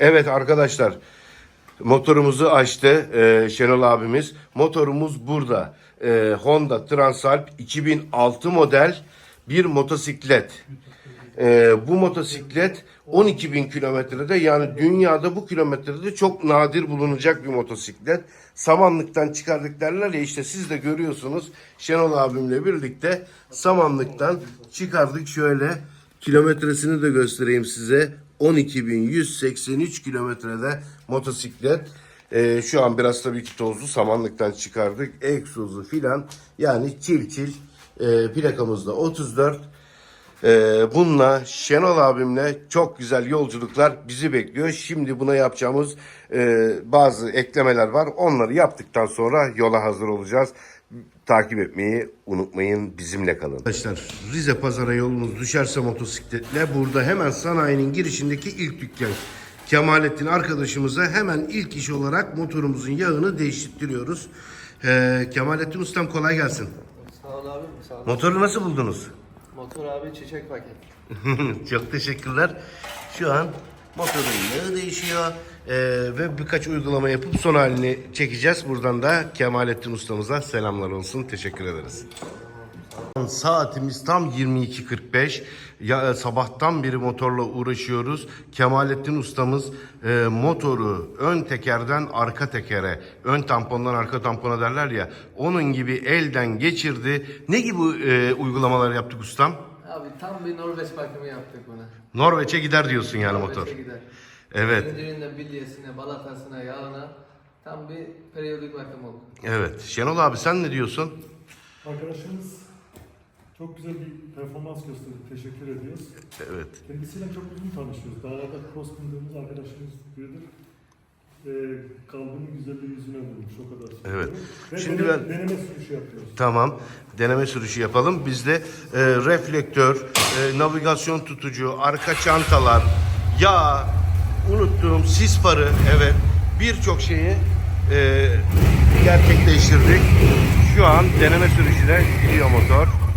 Evet arkadaşlar motorumuzu açtı e, Şenol abimiz. Motorumuz burada. E, Honda Transalp 2006 model bir motosiklet. E, bu motosiklet 12 bin kilometrede yani dünyada bu kilometrede çok nadir bulunacak bir motosiklet. Samanlıktan çıkardık derler ya işte siz de görüyorsunuz Şenol abimle birlikte samanlıktan çıkardık şöyle kilometresini de göstereyim size. 12.183 kilometrede motosiklet. Ee, şu an biraz tabii ki tozlu samanlıktan çıkardık. Egzozu filan yani çil çil e, plakamızda 34. Ee, bununla Şenol abimle çok güzel yolculuklar bizi bekliyor. Şimdi buna yapacağımız e, bazı eklemeler var. Onları yaptıktan sonra yola hazır olacağız. Takip etmeyi unutmayın. Bizimle kalın. Arkadaşlar Rize Pazar'a yolunuz düşerse motosikletle burada hemen sanayinin girişindeki ilk dükkan. Kemalettin arkadaşımıza hemen ilk iş olarak motorumuzun yağını değiştiriyoruz. Ee, Kemalettin Ustam kolay gelsin. Sağ ol abi. Sağ ol. Motoru nasıl buldunuz? Motor abi çiçek paket. Çok teşekkürler. Şu an motorun yağı değişiyor Ee, ve birkaç uygulama yapıp son halini çekeceğiz. Buradan da Kemalettin ustamıza selamlar olsun. Teşekkür ederiz. Saatimiz tam 22.45. Ya, e, sabahtan beri motorla uğraşıyoruz. Kemalettin ustamız e, motoru ön tekerden arka tekere, ön tampondan arka tampona derler ya. Onun gibi elden geçirdi. Ne gibi e, uygulamalar yaptık ustam? Abi tam bir Norveç bakımı yaptık buna. Norveç'e gider diyorsun yani motor. Norveç'e gider. Evet. Zincirinden bilyesine, balatasına, yağına tam bir periyodik bakım oldu. Evet. Şenol abi sen ne diyorsun? Arkadaşımız çok güzel bir performans gösterdi. Teşekkür ediyoruz. Evet. Kendisiyle çok uzun tanışıyoruz. Dağlarda cross bindığımız arkadaşımız biridir. Ee, kalbinin güzelliği yüzüne vurmuş o kadar. Evet. Ve Şimdi dene- ben- deneme sürüşü yapıyoruz. Tamam. Deneme sürüşü yapalım. Bizde e, reflektör, e, navigasyon tutucu, arka çantalar, yağ, unuttuğum sis farı, evet birçok şeyi e, gerçekleştirdik. Şu an deneme sürüşüne gidiyor motor.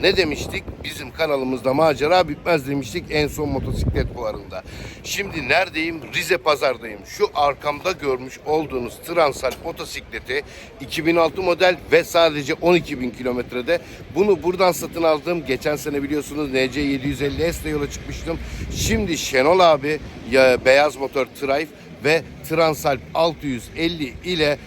Ne demiştik? Bizim kanalımızda macera bitmez demiştik en son motosiklet fuarında. Şimdi neredeyim? Rize Pazar'dayım. Şu arkamda görmüş olduğunuz Transalp motosikleti 2006 model ve sadece 12 bin kilometrede. Bunu buradan satın aldım. Geçen sene biliyorsunuz NC 750 S ile yola çıkmıştım. Şimdi Şenol abi ya, beyaz motor Trife ve Transalp 650 ile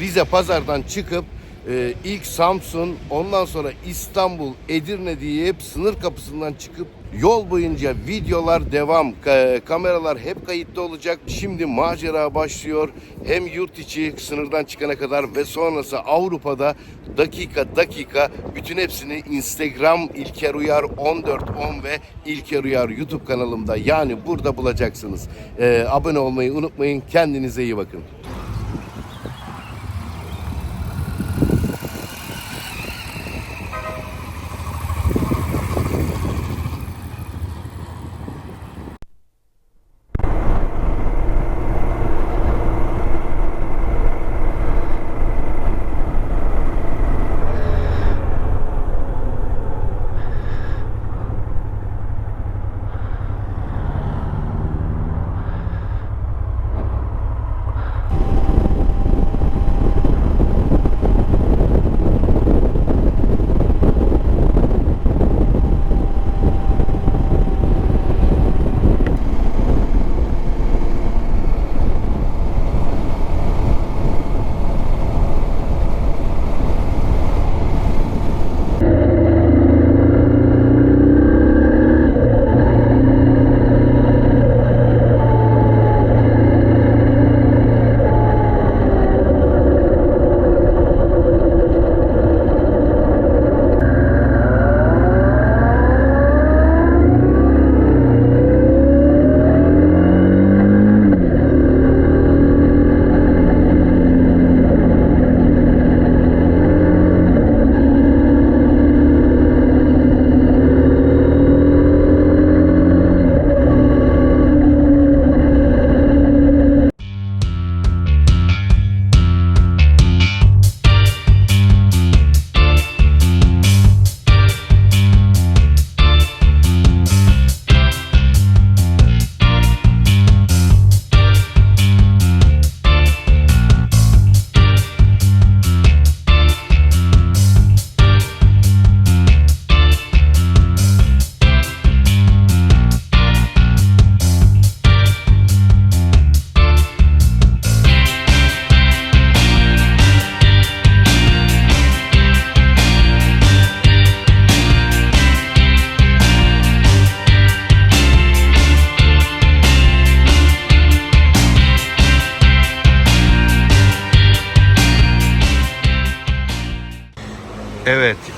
Rize Pazar'dan çıkıp ee, ilk Samsun, ondan sonra İstanbul, Edirne diye hep sınır kapısından çıkıp yol boyunca videolar devam, ka- kameralar hep kayıtlı olacak. Şimdi macera başlıyor. Hem yurt içi sınırdan çıkana kadar ve sonrası Avrupa'da dakika dakika bütün hepsini Instagram İlker Uyar 1410 ve İlker Uyar YouTube kanalımda yani burada bulacaksınız. Ee, abone olmayı unutmayın. Kendinize iyi bakın.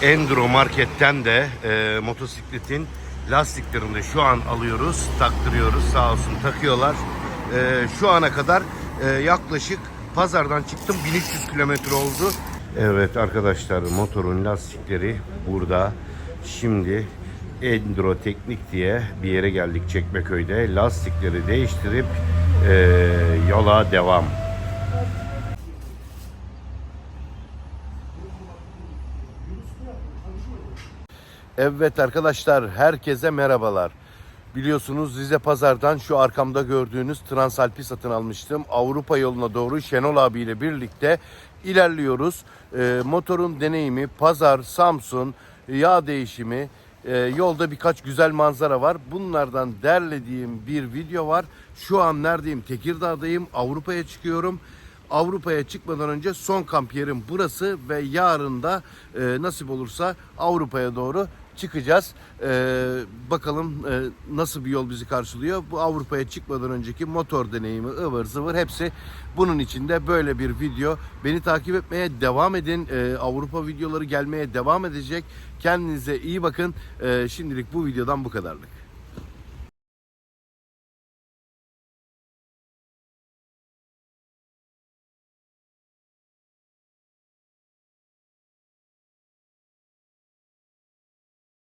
Enduro Market'ten de e, motosikletin lastiklerini de şu an alıyoruz, taktırıyoruz. Sağ olsun takıyorlar. E, şu ana kadar e, yaklaşık pazardan çıktım 1300 kilometre oldu. Evet arkadaşlar motorun lastikleri burada. Şimdi Enduro Teknik diye bir yere geldik Çekmeköy'de. Lastikleri değiştirip e, yola devam. Evet arkadaşlar herkese merhabalar. Biliyorsunuz Rize Pazar'dan şu arkamda gördüğünüz Transalp'i satın almıştım. Avrupa yoluna doğru Şenol abiyle birlikte ilerliyoruz. Ee, motorun deneyimi, pazar, Samsun, yağ değişimi, e, yolda birkaç güzel manzara var. Bunlardan derlediğim bir video var. Şu an neredeyim? Tekirdağ'dayım. Avrupa'ya çıkıyorum. Avrupa'ya çıkmadan önce son kamp yerim burası ve yarın da e, nasip olursa Avrupa'ya doğru çıkacağız. E, bakalım e, nasıl bir yol bizi karşılıyor. Bu Avrupa'ya çıkmadan önceki motor deneyimi ıvır zıvır hepsi bunun içinde böyle bir video. Beni takip etmeye devam edin. E, Avrupa videoları gelmeye devam edecek. Kendinize iyi bakın. E, şimdilik bu videodan bu kadarlık.